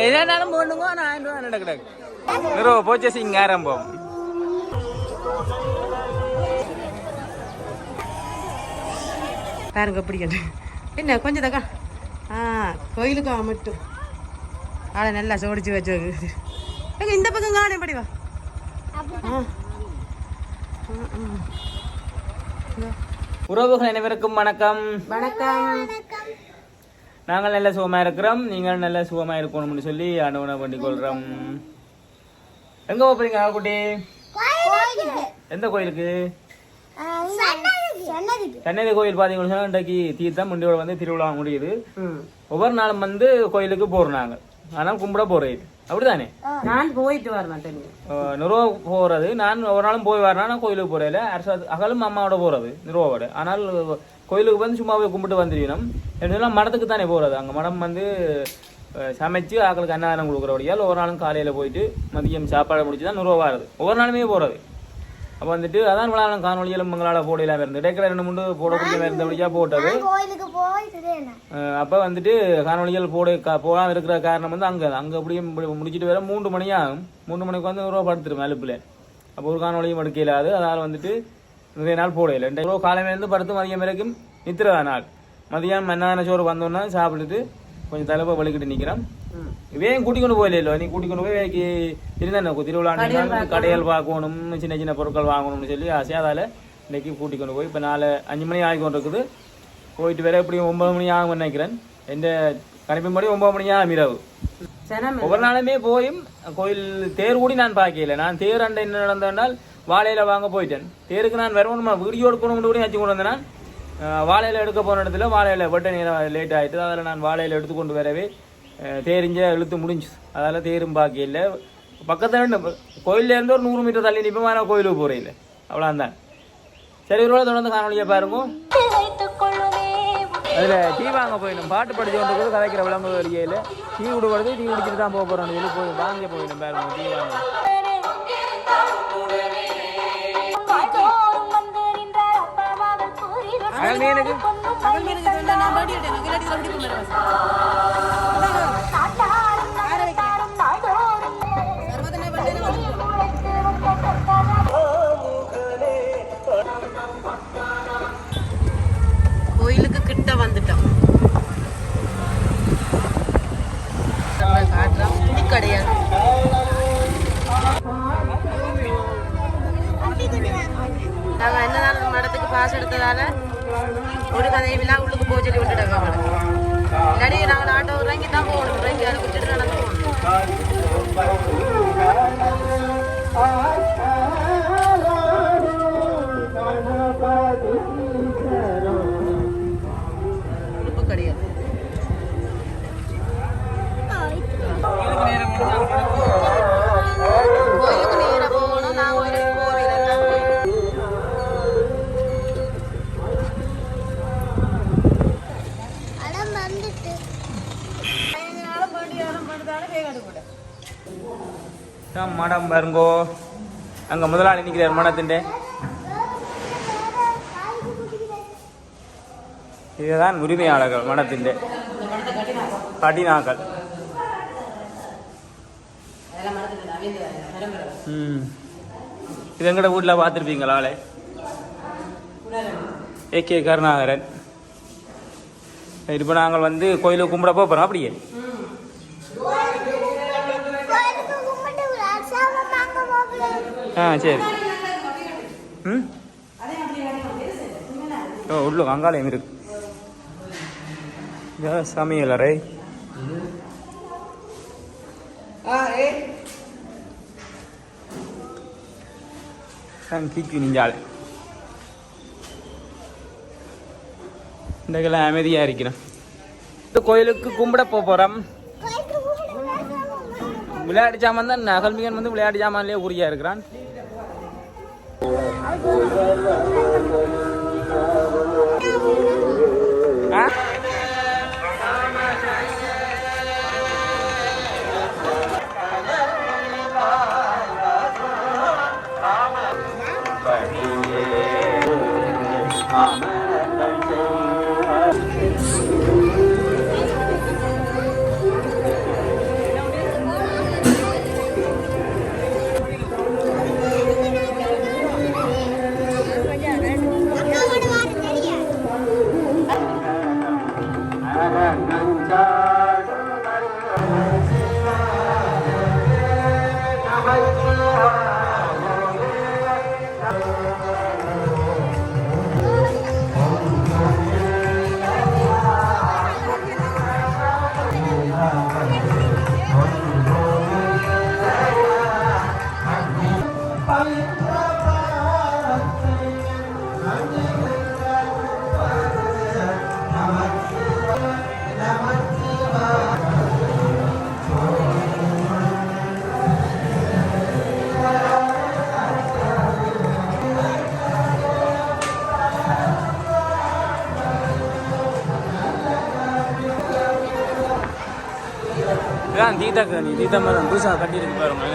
எதானாலும் போடுங்க நான் ஆயிரம் ரூபா நடக்கிறாங்க நிறுவ போச்சேசி சிங்காரம் ஆரம்பம் பாருங்க எப்படி கண்டு என்ன கொஞ்சம் தக்கா ஆ கோயிலுக்கு மட்டும் ஆளை நல்லா சோடிச்சு வச்சு வைக்குது. இந்த பக்கம் காணே படி வா ஆ ஆ, ஆ. உறவுகள் அனைவருக்கும் வணக்கம். வணக்கம். நாங்கள் நல்ல சுகமா இருக்கிறோம். நீங்கள் நல்ல சுகமா இருக்கணும்னு சொல்லி அனுவனை பண்ணி கொள்றோம். எங்க போறீங்க குட்டி எந்த கோயிலுக்கு? சென்னை கோயில் பாத்தீங்கன்னு சொன்னா இன்றைக்கு தீர்த்தம் முண்டியோட வந்து திருவிழா முடியுது. ஒவ்வொரு நாளும் வந்து கோயிலுக்கு போறோம் நாங்க. ஆனால் கும்பிட போறது அப்படிதானே? நான் போயிட்டு வரேன் நிறுவ போறது. நான் ஒரு நாளும் போய் வரேன் கோயிலுக்கு போறேன் அரசு அகலும் அம்மாவோட போறது நிறுவோட ஆனால் கோயிலுக்கு வந்து சும்மா போய் கும்பிட்டு வந்துடணும் எப்படின்னா மடத்துக்கு தானே போறது. அங்க மடம் வந்து சமைச்சு ஆக்களுக்கு அன்னதானம் கொடுக்குறபடியால் ஒரு நாளும் காலையில போயிட்டு மதியம் சாப்பாடு முடிச்சு தான் நிறுவ வாருது ஒவ்வொரு நாளுமே போறது. அப்போ வந்துட்டு அதான் விழாவும் காணொலியிலும் மங்களால் போடலாம் இருந்து இடைக்கிற ரெண்டு மூணு போடக்கூடிய இருந்தபடியா போட்டது. அப்ப வந்துட்டு காணொலிகள் போட க- போகாம இருக்கிற காரணம் வந்து அங்க அங்க அப்படியே முடிச்சிட்டு வர மூன்று மணி ஆகும். மூன்று மணிக்கு வந்து ரூபா படுத்துரும் அலுப்புல. அப்போ ஒரு காணொலியும் எடுக்க இல்லாது. அதனால வந்துட்டு நிறைய நாள் போடையில ரெண்டு ரூபா காலையில இருந்து படுத்து மதியம் வரைக்கும் நித்திரதா நாள். மதியம் மன்னான சோறு வந்தோன்னா சாப்பிட்டுட்டு கொஞ்சம் தலைப்பை வலிக்கிட்டு நிக்கிறோம் இவையும் கூட்டி கொண்டு போயில நீ கூட்டி கொண்டு போய் வேலைக்கு இருந்தா திருவிழா கடைகள் பார்க்கணும் சின்ன சின்ன பொருட்கள் வாங்கணும்னு சொல்லி ஆசையா அதால இன்னைக்கு கூட்டி கொண்டு போய் இப்ப நாலு அஞ்சு மணி ஆகி கொண்டு இருக்குது போயிட்டு வேற எப்படியும் ஒன்பது மணி ஆகும் நினைக்கிறேன் எந்த கணிப்பின்படி ஒன்பது மணி ஆகும் இரவு ஒவ்வொரு நாளுமே போயும் கோயில் தேர் கூடி நான் பார்க்கல நான் தேர் அண்டை என்ன நடந்தால் வாழையில வாங்க போயிட்டேன் தேருக்கு நான் வரணுமா வீடியோ எடுக்கணும்னு கூட வச்சு கொண்டு வந்தேன் வாழையில எடுக்க போன இடத்துல வாழையில வெட்ட நேரம் லேட் ஆயிட்டு அதில் நான் வாழையில எடுத்து கொண்டு வரவே தேரிஞ்ச இழுத்து முடிஞ்சு. அதால தேரும் பாக்கியில்ல பக்கத்துல இருந்து கோயில்ல இருந்து ஒரு நூறு மீட்டர் தள்ளி நிப்பமா. நான் கோயிலுக்கு போறேன் இல்லை. அவ்வளோதான் சரி ஒரு தொடர்ந்து காணொலியை பாருங்க. அதுல டீ வாங்க போயிடும் பாட்டு படிச்சு கொண்டு கதைக்கிற விளம்பர வழியில டீ விடுபடுது டீ குடிச்சிட்டு தான் போக போறோம் சொல்லி போய் வாங்க போயிடும் பாருங்க டீ வாங்க. அகல் கோயிலுக்கு கிட்ட வந்துட்டோம். நம்ம காட்டுறோம் துணி கிடையாது நாங்கள் என்னதான் மடத்துக்கு பாஸ் எடுத்ததால ஒரு கதையிலாம் உள்ளுக்கு போக சொல்லி விட்டுட்டாங்க அவளை இல்லாடி நாங்கள் ஆட்டோ இறங்கி தான் போகணும். இறங்கி அதை விட்டுட்டு நடந்து போகணும் அங்க முதலாளி நிற்கிறார் மடத்தின் இதுதான் உரிமையாளர்கள் மனத்தின் கடினாக்கள் ம். இது எங்கட வீட்டில் பார்த்துருப்பீங்களா ஆளை? A K Karunakaran. இப்போ நாங்கள் வந்து கோயிலுக்கு கும்பிட போகிறோம் அப்படியே? ஆ சரி. ம்? ஓ உள்ள அங்காலயம் இருக்கு. சமையல் அறை கீக்கி நிஞ்சாள் இன்றைக்கெல்லாம் அமைதியாக இருக்கிறேன் இந்த கோயிலுக்கு கும்பிட போக போகிறோம் விளையாட்டு ஜாமான் தான். நகல்மிகன் வந்து விளையாட்டு ஜாமான்லேயே உரியா இருக்கிறான். I'm இதான் தீதாக்கு நீ தீதா மரம் புதுசாக கட்டியிருக்கு பாருங்க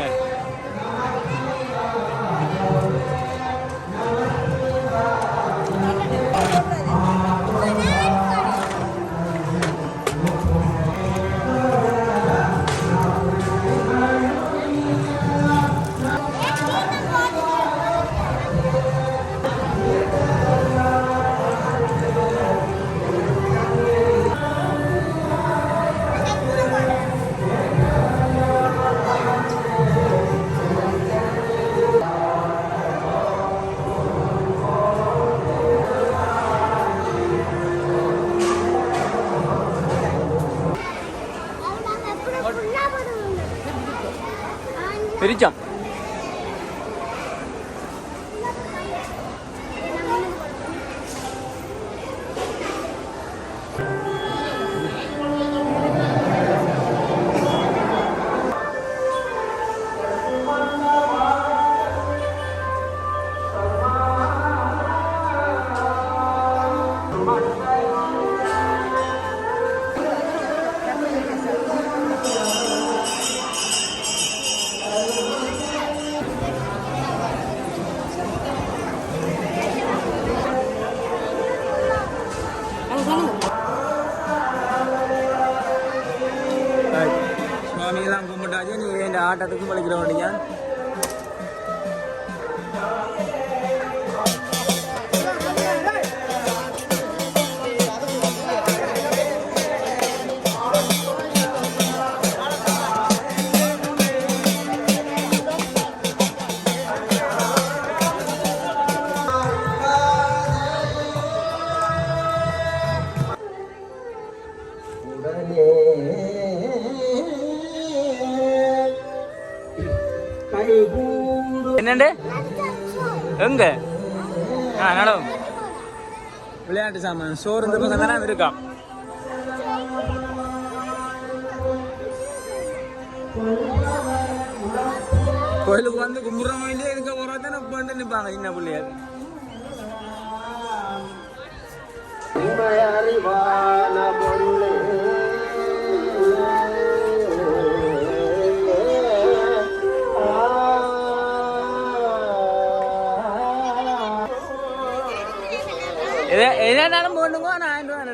இந்த ஆட்டத்துக்கு விளையாட்டு சாமான் சோறு இந்த பக்கம் தானே இருக்கா கோயிலுக்கு வந்து கும்பிட்றோமோ இல்லையா இருக்க போகிறோம் தானே பண்ணிட்டு நிற்பாங்க சின்ன பிள்ளையார் எதை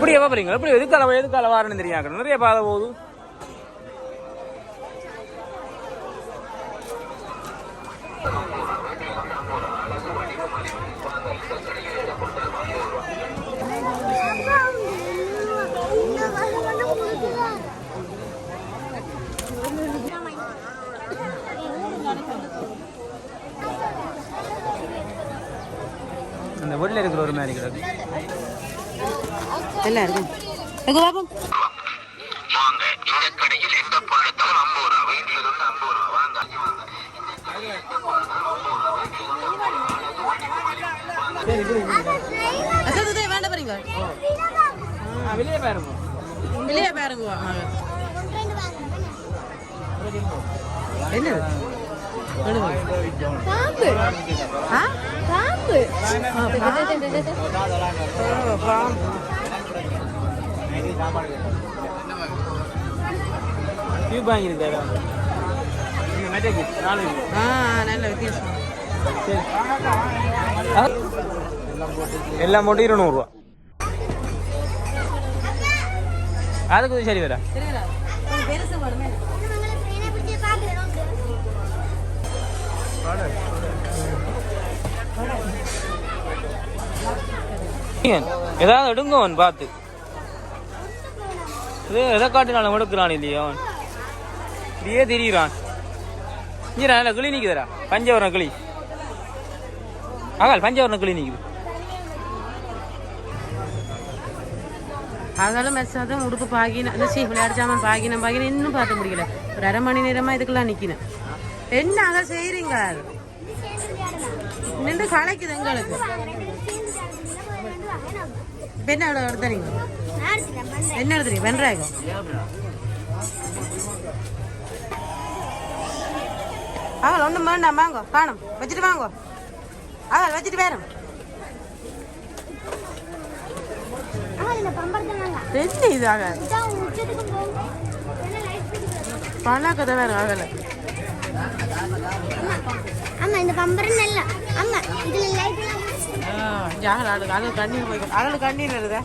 இப்படி எப்போ போறீங்க எப்படி எதுக்கால எதுக்கால வாரணும் தெரியும் நிறைய பாதை போகுது. அந்த வெளில இருக்கிற ஒரு மாதிரி கிடக்கு. நல்லா இருக்கும் எங்க பாப்போம் அசத்து வேண்டாம் பாருங்க. ஆ வெளியே பாருங்க. வெளியே பாருங்க. என்ன பாம்பு. பாம்பு. டியூப் வாங்கியிருக்காரு நல்ல வித்தியாசம்? எல்லாம் போட்டு இருநூறுவா அதுக்கு சரி வரா ஏதாவது எடுங்கோன் பார்த்து. இது எதை காட்டினாலும் எடுக்கிறான் இல்லையோ? அவன் இப்படியே திரியிறான். இங்கே நல்ல கிளி நிற்குதுரா பஞ்சவரம் கிளி. ஆகால் பஞ்சவரம் கிளி நிற்குது அதனால மெஸ்ஸாதான் உடுப்பு பாகின இந்த சீ விளையாட்டு சாமான் பாகின பாகின இன்னும் பார்த்து முடியல. ஒரு அரை மணி நேரமா இதுக்கெல்லாம் நிக்கணும் என்ன அதான் செய்றீங்க? நின்று கலைக்குது எங்களுக்கு. இப்ப என்ன எடுத்த நீங்க என்ன எடுத்துறீங்க வென்றாயகம் அவள் ஒன்றும் வேண்டாம் வாங்கோ காணும் வச்சுட்டு வாங்கோ அவள் வச்சுட்டு வேறும் என்ன இது ஆகாது பல கதை வேற ஆகலை ஆமா இந்த பம்பரம் நல்ல ஆமா இதுல லைட் எல்லாம் ஜாகல் அது கண்ணீர் போய் அகல் கண்ணீர் வருதா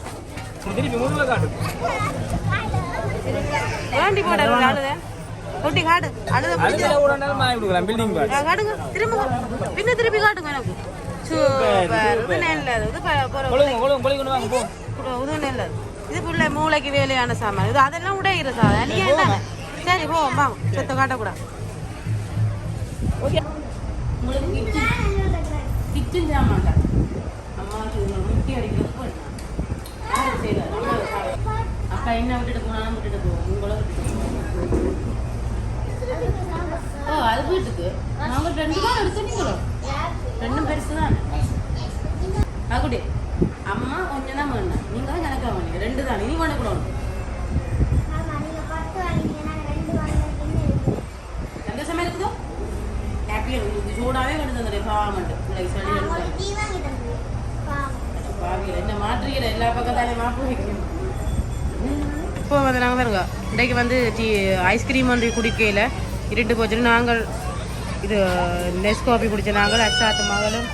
திருப்பி முதுகில் காட்டு வேண்டி போட. அழுத தொட்டி காடு அழுத பிடிச்ச பில்டிங் காடுங்க திரும்ப பின்ன திருப்பி காட்டுங்க எனக்கு சூப்பர் இது நல்லது இது இது இது மூளைக்கு வேலையான சாமான் இது அதெல்லாம் விட சாதம் நீ என்ன சரி போ வாங்க காட்டக்கூடாது கிச்சன் சாமான் அம்மாவுக்கு இது முட்டி அடிக்கிறது போயிடலாம் யாருக்கு செய்யல அக்கா என்ன விட்டுட்டு போனாலும் விட்டுட்டு போவோம் உங்களை விட்டுட்டு போவோம். ஓ அது வீட்டுக்கு? நாங்க ரெண்டு தான் எடுத்துனீங்களோ ரெண்டும் பெருசு தான் ஆகுடி அம்மா கொஞ்சம் தான் வேணும். நீங்க தான் கணக்கா வேணும். ரெண்டு தான். இனி வேணும் கூட ஆமா நீங்க பத்து வாங்கினீங்க நாங்க ரெண்டு வாங்கினீங்க எந்த சமயம் இருக்குதோ ஹாப்பியாக உங்களுக்கு சூடாவே கொண்டு தந்துடுறேன் பாவமெண்ட் பிள்ளைக்கு சளி ஒரு எடுத்து டீ வாங்கி தந்தது பாவம் இப்போ வந்து நாங்கள் பாருங்க இன்றைக்கு வந்து டீ ஐஸ்கிரீம் ஒன்று குடிக்கையில் இருட்டு போச்சுன்னு நாங்கள் இது நெஸ் காஃபி குடித்த நாங்கள் அச்சாத்து மகளும்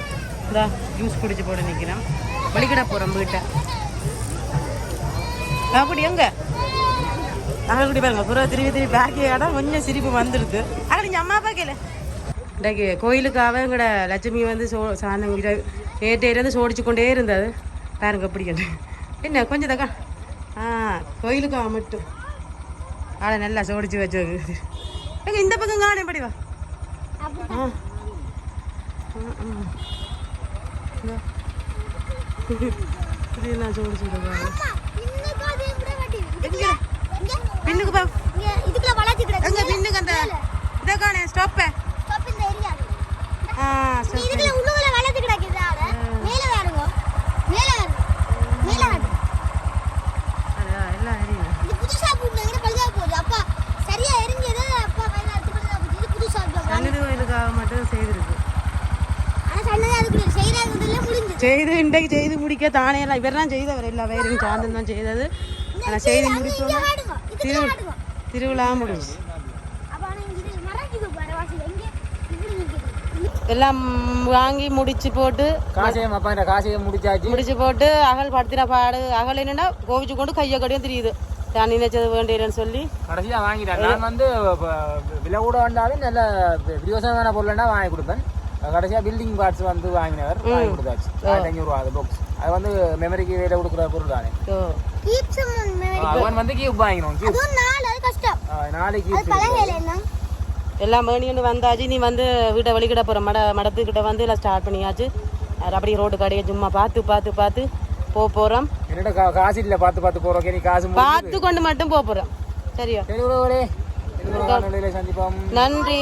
இந்த ஜூஸ் குடிச்சு போட நிற்கிறோம் வழிகடை போகிறோம் வீட்டை. நாகக்குடி எங்கே? நாகக்குடி பாருங்க புற திரும்பி திரும்பி பேக்கே ஆட கொஞ்சம் சிரிப்பு வந்துடுது. ஆனால் அம்மா அப்பா கேளு. இன்றைக்கு கோயிலுக்காக எங்கட லட்சுமி வந்து சோ சாணம் நேற்று இருந்து சோடிச்சு கொண்டே இருந்தது பாருங்க எப்படி கண்டு என்ன கொஞ்சம் தக்கா ஆ கோயிலுக்காக மட்டும் ஆளை நல்லா சோடிச்சு வச்சு எங்க இந்த பக்கம் காணே படி வா அப்படி ஆ ஆ, ஆ. இந்தா. இப்படியெல்லாம் சோடிச்சு விடுவாங்க இன்னைக்கு அது இப்படி வெட்டிடு எங்க இங்க பின்னுக்கு பா இங்க இதுக்குள்ள வளைச்சு எங்க கிடக்கு பின்னுக்கு அந்த இதை காணே ஸ்டாப்பே ஸ்டாப் இந்த ஏரியா ஆ நீ stop. இதுக்குள்ள உள்ளுக்குள்ள வளைச்சு கிடக்குது ஆளு மேல வேறுங்க மேல வேறு மேல வேறு அடா, எல்லாம் அறியும் இது புதுசா போட்டாங்க பழுதா போகுது அப்பா சரியா எரிஞ்சது அப்பா கையில எடுத்து பழுதா போகுது இது புதுசா இருக்கு. சன்னதி கோயிலுக்காக மட்டும் செய்திருக்கு ஆனா சன்னதி அதுக்குள்ள செய்யறதுல முடிஞ்சு செய்து இன்றைக்கு செய்து முடிக்க தானே எல்லாம் இவரெல்லாம் செய்தவர் எல்லா வயரையும் சார்ந்து தான் செய்தது. ஆனால் செய்து இதுக்குள்ள திரு திருவிழா முடிஞ்சு எல்லாம் வாங்கி முடிச்சு போட்டு காசையும் அப்பா காசையும் முடிச்சாச்சு. முடிச்சு போட்டு அகல் படுத்தின பாடு. அகல் என்னன்னா கோவிச்சு கொண்டு கையை கடியும் தெரியுது. நான் நினைச்சது வேண்டியதுன்னு சொல்லி. கடைசியா வாங்கிட்டேன் நான் வந்து விலை கூட வந்தாலும் நல்ல பிரியோசனமான பொருள்னா வாங்கி கொடுப்பேன். கடைசியா பில்டிங் பார்ட்ஸ் வந்து வாங்கினவர் வாங்கி கொடுத்தாச்சு. ஆயிரத்தி ரூபா அது பாக்ஸ் அது வந்து மெமரிக்கு விலை கொடுக்குற பொருள் தானே. ஓ. Keep some memory. அவன் வந்து கியூப் வாங்கினோம் நாளைக்கு எல்லாம் மேனியண்டு வந்தாச்சு நீ வந்து வீட்டை வழிகிட போகிற மட மடத்துக்கிட்ட வந்து எல்லாம் ஸ்டார்ட் பண்ணியாச்சு. அப்படியே ரோடு கடையை சும்மா பார்த்து பார்த்து பார்த்து போக போகிறோம் என்னோட கா- காசு இல்ல பார்த்து பார்த்து போறோம். நீ காசு. பார்த்து கொண்டு மட்டும் போக போகிறோம் சரியா? சந்திப்போம். நன்றி.